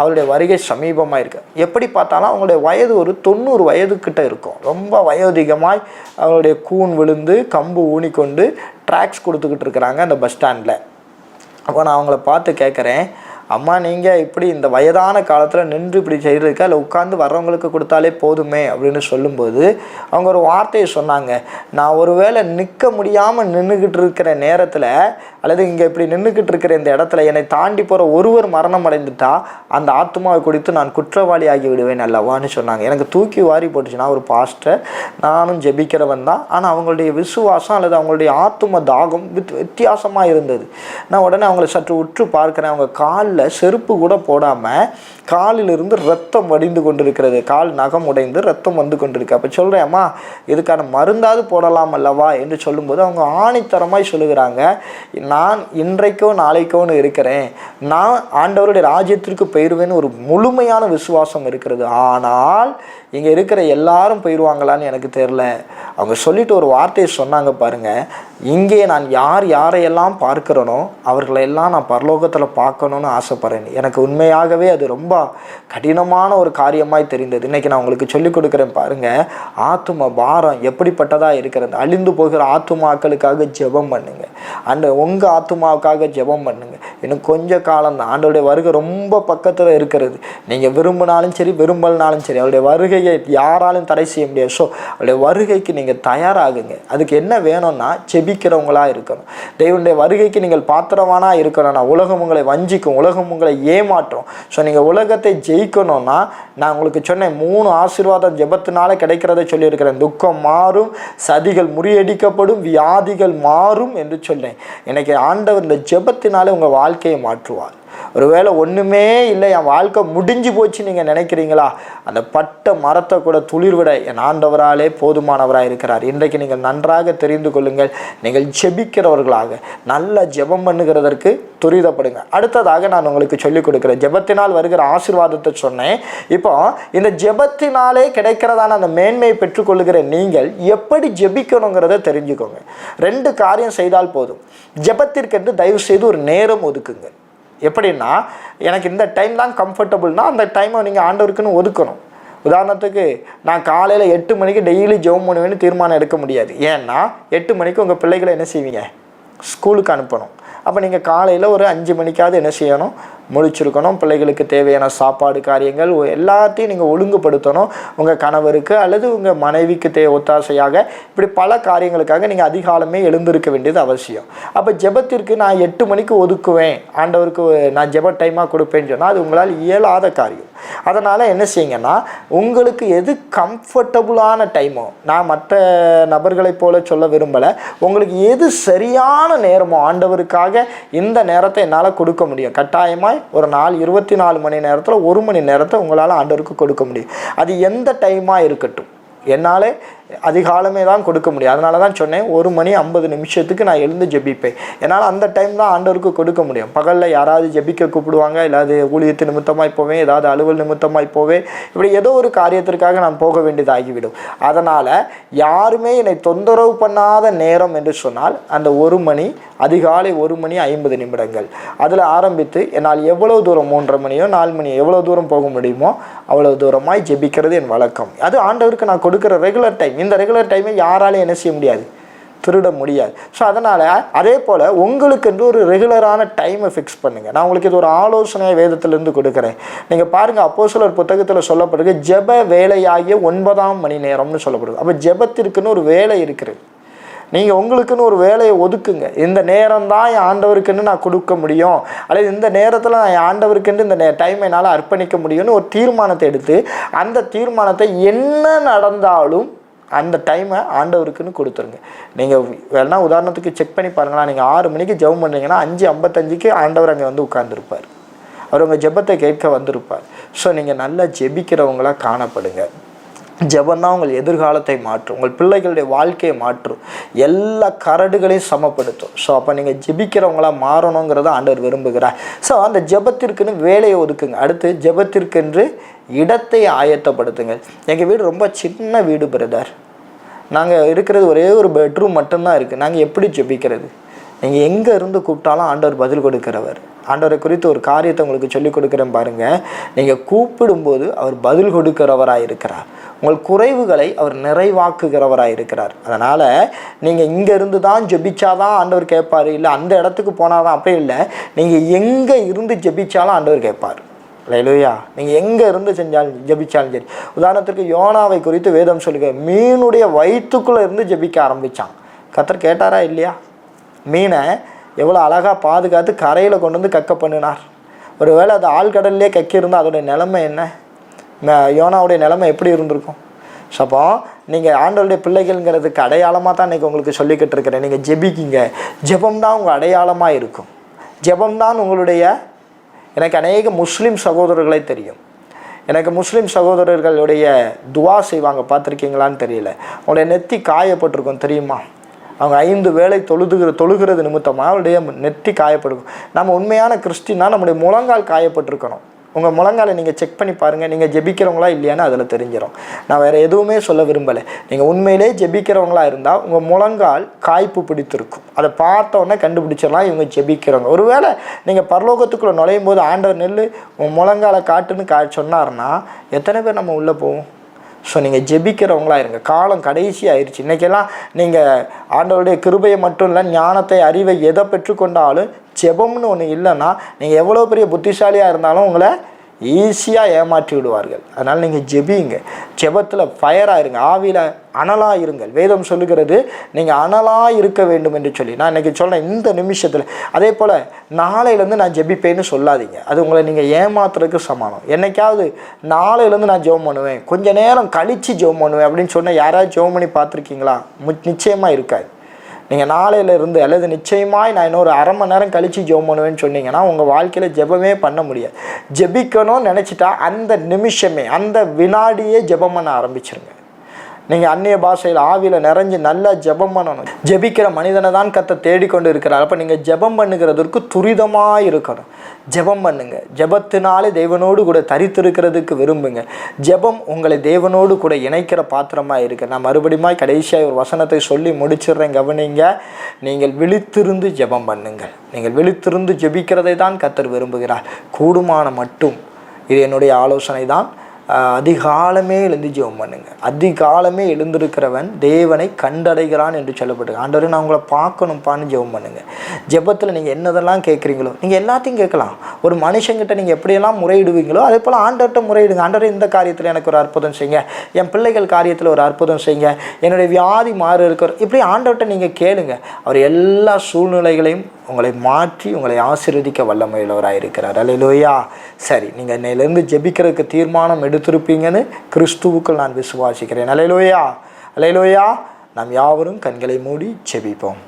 அவருடைய வருகை சமீபமாக இருக்கு. எப்படி பார்த்தாலும் அவங்களுடைய வயது ஒரு தொண்ணூறு வயதுக்கிட்ட இருக்கும். ரொம்ப வயோதிகமாய் அவங்களுடைய கூன் விழுந்து கம்பு ஊனிக்கொண்டு ட்ராக்ஸ் கொடுத்துக்கிட்டு இருக்கிறாங்க அந்த பஸ் ஸ்டாண்டில். அப்போ நான் அவங்கள பார்த்து கேட்குறேன் அம்மா நீங்கள் இப்படி இந்த வயதான காலத்தில் நின்று இப்படி செய்கிறதுக்கா இல்லை உட்காந்து வர்றவங்களுக்கு கொடுத்தாலே போதுமே அப்படின்னு சொல்லும்போது அவங்க ஒரு வார்த்தையை சொன்னாங்க. நான் ஒருவேளை நிற்க முடியாமல் நின்றுக்கிட்டு இருக்கிற நேரத்தில் அல்லது இங்கே இப்படி நின்றுக்கிட்டு இருக்கிற இந்த இடத்துல என்னை தாண்டி போகிற ஒருவர் மரணம் அடைந்துட்டா அந்த ஆத்மாவை குறித்து நான் குற்றவாளி ஆகி விடுவேன் அல்லவான்னு சொன்னாங்க. எனக்கு தூக்கி வாரி போட்டுச்சுன்னா ஒரு பாஸ்டர் நானும் ஜெபிக்கிறவன் தான். ஆனால் அவங்களுடைய விசுவாசம் அல்லது அவங்களுடைய ஆத்தும தாகம் வித் வித்தியாசமாக இருந்தது. நான் உடனே அவங்கள சற்று உற்று பார்க்குறேன். அவங்க காலில் செருப்பு கூட போடாமல் காலிலிருந்து ரத்தம் வடிந்து கொண்டிருக்கிறது. கால் நகம் உடைந்து ரத்தம் வந்து கொண்டிருக்கு. அப்போ சொல்கிறேன் அம்மா இதுக்கான மருந்தாவது போடலாம் அல்லவா? என்று சொல்லும்போது அவங்க ஆணித்தரமாய் சொல்லுகிறாங்க நான் இன்றைக்கோ நாளைக்கோன்னு இருக்கிறேன். நான் ஆண்டவருடைய ராஜ்யத்திற்கு போயிடுவேன்னு ஒரு முழுமையான விசுவாசம் இருக்கிறது. ஆனால் இங்கே இருக்கிற எல்லாரும் போயிடுவாங்களான்னு எனக்கு தெரில அவங்க சொல்லிட்டு ஒரு வார்த்தையை சொன்னாங்க பாருங்கள் இங்கே நான் யார் யாரையெல்லாம் பார்க்கிறேனோ அவர்களை எல்லாம் நான் பரலோகத்தில் பார்க்கணுன்னு ஆசைப்பட்றேன். எனக்கு உண்மையாகவே அது ரொம்ப கடினமான ஒரு காரியமாய் தெரிந்தது. இன்னைக்கு நான் உங்களுக்கு சொல்லிக் கொடுக்குறேன் பாருங்க. ஆத்தும பாரம் எப்படிப்பட்டதாக இருக்கிறது? அழிந்து போகிற ஆத்துமாக்களுக்காக ஜெபம் பண்ணுங்கள் அந்த உங்கள் ஆத்துமாவுக்காக ஜெபம் பண்ணுங்க. இன்னும் கொஞ்சம் காலம் தான். ஆண்டோடைய வருகை ரொம்ப பக்கத்தில் இருக்கிறது. நீங்கள் விரும்பினாலும் சரி விரும்பலனாலும் சரி அவருடைய வருகையை யாராலும் தடை செய்ய முடியாது. ஸோ அவருடைய வருகைக்கு நீங்கள் தயாராகுங்க. அதுக்கு என்ன வேணும்னா செபிக்கிறவங்களாக இருக்கணும். தெய்வனுடைய வருகைக்கு நீங்கள் பாத்திரவானா இருக்கணும்னா உலகம் உங்களை வஞ்சிக்கும் உலகம் உங்களை ஏமாற்றும். ஸோ நீங்கள் உலகத்தை ஜெயிக்கணும்னா நான் உங்களுக்கு சொன்னேன் மூணு ஆசீர்வாதம் ஜெபத்தினால கிடைக்கிறத சொல்லியிருக்கிறேன். துக்கம் மாறும் சதிகள் முறியடிக்கப்படும் வியாதிகள் மாறும் என்று சொன்னேன். எனக்கு ஆண்டவர் இந்த ஜெபத்தினாலே உங்கள் வாழ்க்கையை மாற்றுவார். ஒருவேளை ஒன்றுமே இல்லை என் வாழ்க்கை முடிஞ்சு போச்சு நீங்கள் நினைக்கிறீங்களா? அந்த பட்ட மரத்தை கூட துளிர்விட என் ஆண்டவராலே போதுமானவராக இருக்கிறார். இன்றைக்கு நீங்கள் நன்றாக தெரிந்து கொள்ளுங்கள். நீங்கள் ஜெபிக்கிறவர்களாக நல்ல ஜெபம் பண்ணுகிறதற்கு துரிதப்படுங்க. அடுத்ததாக நான் உங்களுக்கு சொல்லிக் கொடுக்குறேன். ஜெபத்தினால் வருகிற ஆசீர்வாதத்தை சொன்னேன். இப்போ இந்த ஜெபத்தினாலே கிடைக்கிறதான அந்த மேன்மையை பெற்றுக்கொள்ளுகிற நீங்கள் எப்படி ஜெபிக்கணுங்கிறத தெரிஞ்சுக்கோங்க. ரெண்டு காரியம் செய்தால் போதும். ஜெபத்திற்கென்று தயவு செய்து ஒரு நேரம் ஒதுக்குங்க எப்படின்னா எனக்கு இந்த டைம் தான் கம்ஃபர்டபுள்னா அந்த டைமை நீங்கள் ஆண்டவருக்குன்னு ஒதுக்கணும். உதாரணத்துக்கு நான் காலையில் எட்டு மணிக்கு டெய்லி ஜெபம் பண்ணுவேன்னு தீர்மானம் எடுக்க முடியாது. ஏன்னா எட்டு மணிக்கு உங்கள் பிள்ளைகளை என்ன செய்வீங்க? ஸ்கூலுக்கு அனுப்பணும். அப்போ நீங்கள் காலையில் ஒரு அஞ்சு மணிக்காவது என்ன செய்யணும்? முழிச்சிருக்கணும் பிள்ளைகளுக்கு தேவையான சாப்பாடு காரியங்கள் எல்லாத்தையும் நீங்கள் ஒழுங்குபடுத்தணும். உங்கள் கணவருக்கு அல்லது உங்கள் மனைவிக்கு தே ஒத்தாசையாக இப்படி பல காரியங்களுக்காக நீங்கள் அதிகாலமே எழுந்திருக்க வேண்டியது அவசியம். அப்போ ஜெபத்திற்கு நான் எட்டு மணிக்கு ஒதுக்குவேன். ஆண்டவருக்கு நான் ஜெப டைமாக கொடுப்பேன்னு சொன்னால் அது உங்களால் இயலாத காரியம். அதனால் என்ன செய்யுங்கன்னா உங்களுக்கு எது கம்ஃபர்டபுளான டைமோ நான் மற்ற நபர்களைப் போல சொல்ல விரும்பலை உங்களுக்கு எது சரியான நேரமோ ஆண்டவருக்காக இந்த நேரத்தை என்னால் கொடுக்க முடியும். கட்டாயமாய் ஒரு நாள் இருபத்தி நாலு மணி நேரத்தில் ஒரு மணி நேரத்தை உங்களால் ஆண்டவருக்கு கொடுக்க முடியும். அது எந்த டைமாக இருக்கட்டும். என்னால் அதிகாலமே தான் கொடுக்க முடியும். அதனால தான் சொன்னேன் ஒரு மணி ஐம்பது நிமிஷத்துக்கு நான் எழுந்து ஜெபிப்பேன். என்னால் அந்த டைம் தான் ஆண்டவருக்கு கொடுக்க முடியும். பகலில் யாராவது ஜெபிக்க கூப்பிடுவாங்க இல்லாது ஊழியத்து நிமித்தமாய் போவேன் ஏதாவது அலுவல் நிமித்தமாய் போவேன். இப்படி ஏதோ ஒரு காரியத்திற்காக நான் போக வேண்டியதாகிவிடும். அதனால் யாருமே என்னை தொந்தரவு பண்ணாத நேரம் என்று சொன்னால் அந்த ஒரு மணி அதிகாலை ஒரு மணி ஐம்பது நிமிடங்கள். அதில் ஆரம்பித்து என்னால் எவ்வளவு தூரம் மூன்றரை மணியோ நாலு மணியோ எவ்வளோ தூரம் போக முடியுமோ அவ்வளோ தூரமாய் ஜெபிக்கிறது என் வழக்கம். அது ஆண்டவருக்கு நான் கொடுக்குற ரெகுலர் டைம் இந்த ரெகுலர் டைமை யாராலையும் என்ன செய்ய முடியாது. திருட முடியாது. ஸோ அதனால் அதே போல் உங்களுக்கென்று ஒரு ரெகுலரான டைமை ஃபிக்ஸ் பண்ணுங்கள் நான் உங்களுக்கு இது ஒரு ஆலோசனையை வேதத்திலிருந்து கொடுக்குறேன். நீங்கள் பாருங்கள் அப்போ சிலர் புத்தகத்தில் சொல்லப்படுது ஜெப வேலையாகிய ஒன்பதாம் மணி நேரம்னு சொல்லப்படுது. அப்போ ஜெபத்திற்குன்னு ஒரு வேலை இருக்குது. நீங்கள் உங்களுக்குன்னு ஒரு வேலையை ஒதுக்குங்க. இந்த நேரம் தான் என் ஆண்டவருக்குன்னு நான் கொடுக்க முடியும். அல்லது இந்த நேரத்தில் நான் என் ஆண்டவருக்குன்னு இந்த நே டைமை என்னால் அர்ப்பணிக்க முடியும்னு ஒரு தீர்மானத்தை எடுத்து அந்த தீர்மானத்தை என்ன நடந்தாலும் அந்த டைமை ஆண்டவருக்குன்னு கொடுத்துருங்க. நீங்கள் வேணா உதாரணத்துக்கு செக் பண்ணி பாருங்களா நீங்கள் ஆறு மணிக்கு ஜெபம் பண்ணுறீங்கன்னா அஞ்சு ஐம்பத்தஞ்சுக்கு ஆண்டவர் அங்கே வந்து உட்கார்ந்துருப்பார். அவர் உங்கள் ஜெபத்தை கேட்க வந்திருப்பார். ஸோ நீங்கள் நல்லா ஜெபிக்கிறவங்களா காணப்படுங்க. ஜெபம் தான் உங்கள் எதிர்காலத்தை மாற்றும் உங்கள் பிள்ளைகளுடைய வாழ்க்கையை மாற்றும். எல்லா கரடுகளையும் சமப்படுத்தும். ஸோ அப்போ நீங்கள் ஜெபிக்கிறவங்களா மாறணுங்கிறத ஆண்டவர் விரும்புகிறார். ஸோ அந்த ஜெபத்திற்குன்னு வேலையை ஒதுக்குங்க. அடுத்து ஜபத்திற்கென்று இடத்தை ஆயத்தப்படுத்துங்க எங்கள் வீடு ரொம்ப சின்ன வீடு பிரதர் நாங்கள் இருக்கிறது ஒரே ஒரு பெட்ரூம் மட்டும்தான் இருக்குது நாங்கள் எப்படி ஜெபிக்கிறது? நீங்கள் எங்கே இருந்து கூப்பிட்டாலும் ஆண்டவர் பதில் கொடுக்கிறவர். ஆண்டவரை குறித்து ஒரு காரியத்தை உங்களுக்கு சொல்லிக் கொடுக்குறேன் பாருங்கள் நீங்கள் கூப்பிடும்போது அவர் பதில் கொடுக்கிறவராக இருக்கிறார் உங்கள் குறைவுகளை அவர் நிறைவாக்குகிறவராக இருக்கிறார். அதனால் நீங்கள் இங்கே இருந்து தான் ஜெபிச்சாதான் ஆண்டவர் கேட்பார். இல்லை அந்த இடத்துக்கு போனால் தான் அப்படி இல்லை. நீங்கள் எங்கே இருந்து ஜெபிச்சாலும் ஆண்டவர் கேட்பார். லைலுயா நீங்கள் எங்கே இருந்து செஞ்சாலும் ஜெபிச்சாலும் சரி. உதாரணத்துக்கு யோனாவை குறித்து வேதம் சொல்லுங்க. மீனுடைய வயிற்றுக்குள்ளே இருந்து ஜெபிக்க ஆரம்பித்தான் கத்தர் கேட்டாரா இல்லையா? மீனை எவ்வளோ அழகாக பாதுகாத்து கரையில் கொண்டு வந்து கக்க பண்ணினார். ஒருவேளை அது ஆழ்கடல்லே கக்கியிருந்தால் அதோடைய நிலைமை என்ன? யோனாவுடைய நிலைமை எப்படி இருந்திருக்கும்? சப்போ நீங்கள் ஆண்டவருடைய பிள்ளைகள்ங்கிறதுக்கு அடையாளமாக தான் இன்றைக்கி உங்களுக்கு சொல்லிக்கிட்டு இருக்கிறேன். நீங்கள் ஜெபிக்கிங்க. ஜெபம் தான் உங்கள் அடையாளமாக இருக்கும். ஜெபம் தான் உங்களுடைய எனக்கு அநேக முஸ்லீம் சகோதரர்களை தெரியும். எனக்கு முஸ்லீம் சகோதரர்களுடைய துவா செய்வாங்க. பார்த்துருக்கீங்களான்னு தெரியல. உங்களுடைய நெத்தி காயப்பட்டிருக்கும் தெரியுமா? அவங்க ஐந்து வேளை தொழுதுகிற தொழுகிறது நிமித்தமாக அவருடைய நெற்றி காயப்படும் நம்ம உண்மையான கிறிஸ்டினா நம்முடைய முழங்கால் காயப்பட்டிருக்கணும். உங்கள் முழங்காலை நீங்கள் செக் பண்ணி பாருங்கள் நீங்கள் ஜெபிக்கிறவங்களா இல்லையான்னு அதில் தெரிஞ்சிடும் நான் வேறு எதுவுமே சொல்ல விரும்பலை. நீங்கள் உண்மையிலே ஜெபிக்கிறவங்களா இருந்தால் உங்கள் முழங்கால் காய்ப்பு பிடித்திருக்கும். அதை பார்த்தோன்னே கண்டுபிடிச்சிடலாம் இவங்க ஜெபிக்கிறவங்க. ஒருவேளை நீங்கள் பரலோகத்துக்குள்ளே நுழையும் போது ஆண்டவர் நெல் உன் முழங்காலை காட்டுன்னு கா சொன்னார்னா எத்தனை பேர் நம்ம உள்ளே போவோம்? ஸோ நீங்கள் ஜெபிக்கிறவங்களா இருங்க காலம் கடைசி ஆயிடுச்சு இன்றைக்கெல்லாம் நீங்கள் ஆண்டவருடைய கிருபையை மட்டும் இல்லை ஞானத்தை அறிவை எதை பெற்றுக்கொண்டாலும் ஜெபம்னு ஒன்று இல்லைன்னா நீங்கள் எவ்வளோ பெரிய புத்திசாலியாக இருந்தாலும் உங்களை ஈஸியாக ஏமாற்றி விடுவார்கள் அதனால் நீங்கள் ஜெபியுங்க ஜெபத்தில் ஃபயராக இருங்க. ஆவியில் அனலாக இருங்கள். வேதம் சொல்லுகிறது நீங்கள் அனலாக இருக்க வேண்டும் என்று சொல்லி. நான் இன்றைக்கி சொல்கிறேன் இந்த நிமிஷத்தில். அதே போல் நாளையிலேருந்து நான் ஜெபிப்பேன்னு சொல்லாதீங்க. அது உங்களை நீங்கள் ஏமாத்துறதுக்கு சமானம். என்னைக்காவது நாளையிலேருந்து நான் ஜெபம் பண்ணுவேன். கொஞ்ச நேரம் கழித்து ஜெபம் பண்ணுவேன் அப்படின்னு சொன்னால் யாராவது ஜெபம் பண்ணி பார்த்துருக்கீங்களா? நிச்சயமாக இருக்காது. நீங்கள் நாளையில இருந்து அல்லது நிச்சயமாய் நான் இன்னொரு அரை மணி நேரம் கழித்து ஜெபம் பண்ணுவேன்னு சொன்னீங்கன்னா உங்கள் வாழ்க்கையில் ஜெபமே பண்ண முடியாது. ஜெபிக்கணும்னு நினச்சிட்டா அந்த நிமிஷமே அந்த வினாடியே ஜெபம் பண்ண ஆரம்பிச்சிருங்க. நீங்கள் அந்நிய பாஷையில் ஆவியில் நிறைஞ்சு நல்லா ஜெபம் பண்ணணும். ஜெபிக்கிற மனிதனை தான் கத்த தேடிக்கொண்டு இருக்கிறார் அப்போ நீங்கள் ஜெபம் பண்ணுகிறதற்கு துரிதமாக இருக்கணும். ஜெபம் பண்ணுங்க. ஜெபத்தினாலே தேவனோடு கூட தரித்திருக்கிறதுக்கு விரும்புங்க. ஜெபம் உங்களை தேவனோடு கூட இணைக்கிற பாத்திரமாக இருக்கு. நான் மறுபடியும் கடைசியாக ஒரு வசனத்தை சொல்லி முடிச்சிடுறேன். கவனிங்க. நீங்கள் விழித்திருந்து ஜெபம் பண்ணுங்கள். நீங்கள் விழித்திருந்து ஜெபிக்கிறதை தான் கத்தர் விரும்புகிறார். கூடுமான மட்டும். இது என்னுடைய ஆலோசனை தான் அதிகாலமே எழுந்து ஜெபம் பண்ணுங்க. அதிகாலமே எழுந்திருக்கிறவன் தேவனை கண்டடைகிறான் என்று சொல்லப்பட்டு ஆண்டவர் நான் உங்களை பார்க்கணும்ப்பான்னு ஜெபம் பண்ணுங்க. ஜெபத்தில் நீங்கள் என்னதெல்லாம் கேட்குறீங்களோ நீங்கள் எல்லாத்தையும் கேட்கலாம். ஒரு மனுஷங்கிட்ட நீங்கள் எப்படியெல்லாம் முறையிடுவீங்களோ அதே போல் ஆண்டவர்கிட்ட முறையிடுங்க. ஆண்டவரே இந்த காரியத்தில் எனக்கு ஒரு அற்புதம் செய்யுங்க. என் பிள்ளைகள் காரியத்தில் ஒரு அற்புதம் செய்யுங்க. என்னுடைய வியாதி மாறு இருக்கிற இப்படி ஆண்டவர்கிட்ட நீங்கள் கேளுங்க. அவர் எல்லா சூழ்நிலைகளையும் உங்களை மாற்றி உங்களை ஆசீர்வதிக்க வல்லமையுள்ளவராக இருக்கிறார். அல்லையா சரி நீங்கள் இன்னையிலேருந்து ஜெபிக்கிறதுக்கு தீர்மானம் எடுத்திருப்பீங்கன்னு கிறிஸ்துவுக்குள் நான் விசுவாசிக்கிறேன். அலையிலோயா அலையிலோயா நாம் யாவரும் கண்களை மூடி ஜெபிப்போம்.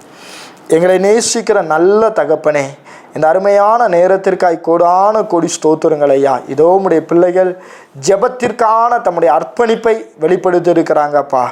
எங்களை நேசிக்கிற நல்ல தகப்பனே இந்த அருமையான நேரத்திற்காய் கோடான கோடி ஸ்தோத்திரங்கள் ஐயா. இதோ உடைய பிள்ளைகள் ஜெபத்திற்கான தம்முடைய அர்ப்பணிப்பை வெளிப்படுத்தி அப்பா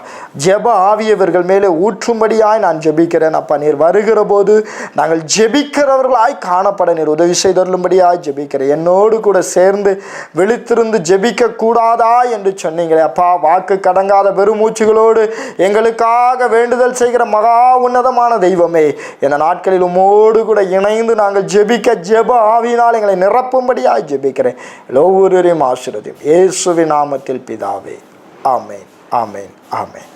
ஜெப ஆவியவர்கள் மேலே ஊற்றும்படியாய் நான் ஜெபிக்கிறேன் அப்பா. நீர் வருகிற போது நாங்கள் ஜெபிக்கிறவர்களாய் காணப்பட நீர் உதவி செய்தருளும்படியாய் ஜெபிக்கிறேன். என்னோடு கூட சேர்ந்து விழித்திருந்து ஜெபிக்க கூடாதா என்று சொன்னீங்களே அப்பா. வாக்கு கடங்காத பெருமூச்சுகளோடு எங்களுக்காக வேண்டுதல் செய்கிற மகா உன்னதமான தெய்வமே இந்த நாட்களில் உம்மோடு கூட இணைந்து நாங்கள் ஜெபிக்க ஜெப ஆவியினால் எங்களை நிரப்பும்படியாய் ஜெபிக்கிறேன். ஒவ்வொருவரையும் ஆசிரதையும் இயேசுவி நாமத்தில் பிதாவே. ஆமேன் ஆமேன் ஆமேன்.